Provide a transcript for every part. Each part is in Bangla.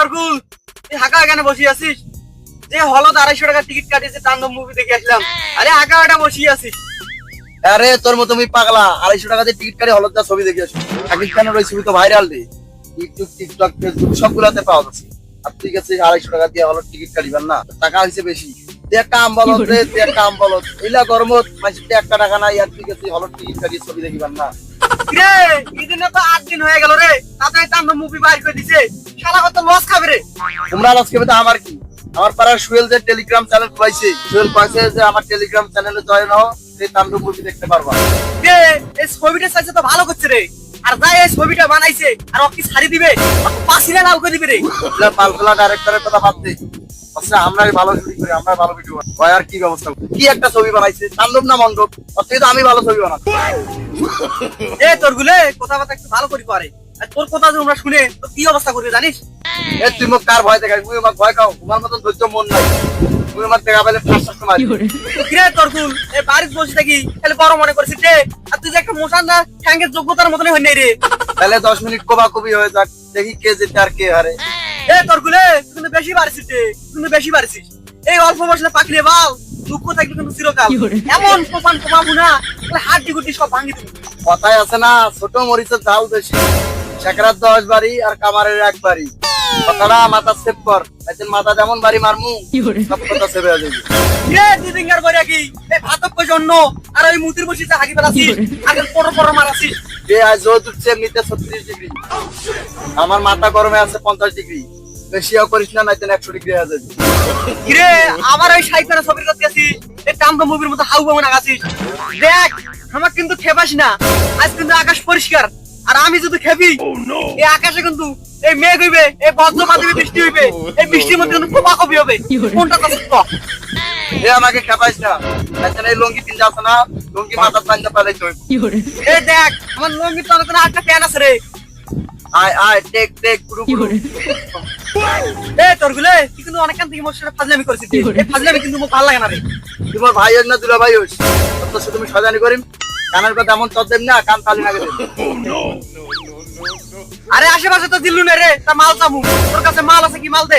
তরকুল তুই হাঁকা এখানে বসে আছিস? যে হলত আড়াইশো টাকা টিকিট কাটিয়েছে তাণ্ডব মুভি দেখে আসলাম। আরে হাঁকা এটা বসে আছিস। আরে, তোর মতো তুমি পাগলা, আড়াইশো টাকা দিয়ে টিকিট কাটে হলত ছবি দেখে আসো। শাকিব ওই ছবি তো ভাইরাল রে। ইউটিউব টিকটক ফেসবুক সবগুলাতে পাওয়া যাচ্ছে আর ঠিক আছে আড়াইশো টাকা দিয়ে হলত টিকিট কাটিবেন না? টাকা হয়েছে বেশি। একটা আম বলত একটা আম বলত এইলা একটা টাকা নাই, আর ঠিক আছে হলত টিকিট কাটিয়ে ছবি দেখিবেন না। রে তো আট দিন হয়ে গেল রে তাতে মুভি বাইর করে দিছে। শালা কত লস খাবে রে। তোমরা আজকে তো আমার কি? আমার পাড়ার সুয়েল যে টেলিগ্রাম চ্যানেল খুলাইছে সুয়েল কয়েছে যে আমার টেলিগ্রাম চ্যানেলে জয়েন হও সেই তাণ্ডব মুভি দেখতে পারবা। রে এই ছবিটা চাইছে তো ভালো করছে রে। আর যাই এই ছবিটা বানাইছে আর ওকে ছাড়ি দিবে পাশিরা লাল করে দিবে রে। পালকলা ডাইরেক্টরের কথা বাদ দে আচ্ছা আমরা ভালো ছবি করি আমরা ভালো ভিডিও বানাই। আর কি ব্যবস্থা করব? কি একটা ছবি বানাইছে? তাণ্ডব না মণ্ডপ? তো আমি ভালো ছবি বানাবো। এ তোর গুলে কথাবার্তা একটু ভালো করে পারে আর তোর কথা যে আমরা শুনে তো কি অবস্থা করবে জানিস? এ তুই মোক কার ভয় দেখাই তুই আমাকে ভয় খাও। তোমার মতন ধৈর্য মন নাই। তুই আমার দেখা পেলে ফাঁস ফাঁস মারি। কিরে? তোর গুল বাড়িতে বসে থাকি। তাহলে বড় মনে করছিস রে। আর তুই যে একটা মশান না ঠ্যাঙ্গের যোগ্যতার মতনই হয় নাই রে। তাহলে দশ মিনিট কোবা কবি হয়ে যাক। দেখি কে যেতে আর কে হারে। এ তোর গুলে তুই কিন্তু বেশি বাড়ছিস রে। তুই কিন্তু বেশি বাড়ছিস। এই অল্প বয়সে পাখি রে বাল। দুঃখ থাকবে কিন্তু চিরকাল। এমন কোপাবো না তাহলে হাড্ডি গুটি সব ভাঙি দেবো। কথায় আছে না ছোট মরিচের ঝাল বেশি। শেখরার দশ বাড়ি আর কামারের এক বাড়ি। কথাটা মাথা সেভ কর একদিন মাথা যেমন বাড়ি মারমু সব কথা সেভ হয়ে যাবে। রে দুই দিনকার কি? এই ভাতক জন্য আর ওই মুতির বসিতে হাগি ফেলাছিস আগে পর পর মারাছিস যে আজ রোদ উঠছে এমনিতে ছত্রিশ ডিগ্রি। আমার মাথা গরমে আছে পঞ্চাশ ডিগ্রি। বেশিও করিস না নাইতেন একশো ডিগ্রি হয়ে যাবে। কিরে আমার ওই সাইকেলের ছবির করতে আছি এই টামটো মুভির মতো হাউ বামন আগাছিস দেখ আমার কিন্তু খেপাস না। আজ কিন্তু আকাশ পরিষ্কার। আর আমি যদি খেপি এই আকাশে কিন্তু এই মেঘ হইবে এই বজ্রপাত হইবে বৃষ্টি হইবে এই বৃষ্টির মধ্যে কিন্তু কোপা কপি হবে। কোনটা তো এ আমাকে খেপাইস না। নাইতেন এই লঙ্গি তিন আছে না। লঙ্গি মাথার পাঞ্জা পেলে চলবে এই দেখ আমার লঙ্গির তো কোনো একটা প্যান আছে রে। আয় আয় টেক টেক পুরো পুরো এই তোর গুলে তুই কিন্তু অনেকখান থেকে মোর সাথে ফাজলামি করেছিস এই ফাজলামি কিন্তু মোক ভালো লাগে না রে। তোমার ভাই হোক না দুলা ভাই শুধু তুমি সজানি করিম। কানের কথা এমন চল দেব না কান তালি না গেলে আরে আশেপাশে তো দিল্লু নে রে তা মাল চামু। তোর কাছে মাল আছে কি মাল দে?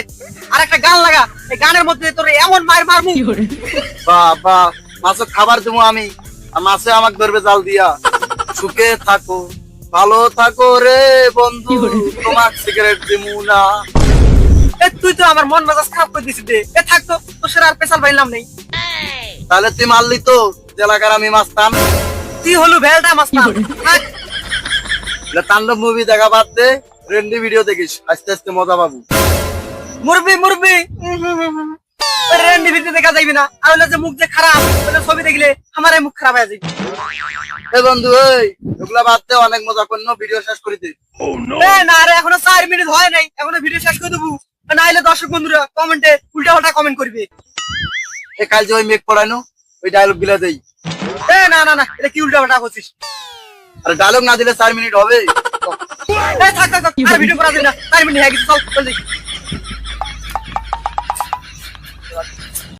আর একটা গান লাগা এই গানের মধ্যে তোর এমন মার মারমু। বাবা মাছে খাবার দেবো আমি। আর মাছে আমাকে ধরবে জাল দিয়া। সুখে থাকো। ভালো থাকো রে বন্ধু তোমার সিগারেট দিমু না। এ তুই তো আমার মন মেজাজ খারাপ করে দিছিস রে। এ থাক তো তোর আর পেশাল পাইলাম নেই। তাহলে তুই মারলি তো যে এলাকার আমি মাস্তান তুই হলু ভেলটা মাস্তান। তাণ্ডব মুভি দেখা বাদ দে রেন্ডি ভিডিও দেখিস। আস্তে আস্তে মজা পাবো। মুরবি মুরবি রেন্ডি ভিতরে দেখা যাইবি না। আর হলে যে মুখ যে খারাপ ওলে ছবি দেখলে আমার মুখ খারাপ হয়ে যাবে এ বন্ধু এই ওগুলা বাদ দে অনেক মজা করল ভিডিও শেষ করে দে। এ না রে এখনও চার মিনিট হয় নাই এখনও ভিডিও শেষ করে দেবো। নাইলে দর্শক বন্ধুরা কমেন্টে উল্টা পাল্টা কমেন্ট করবে। এ কাল যে ওই মেঘ পড়ানো ওই ডায়লগগুলা দেই। এ না না না এটা কি উল্টা পাল্টা করছিস? আর ডায়লগ না দিলে চার মিনিট হবে। এ থাক থাক থাক আর ভিডিও করা যাবে না। চার মিনিট হয়ে গেছে চল চল দেখি।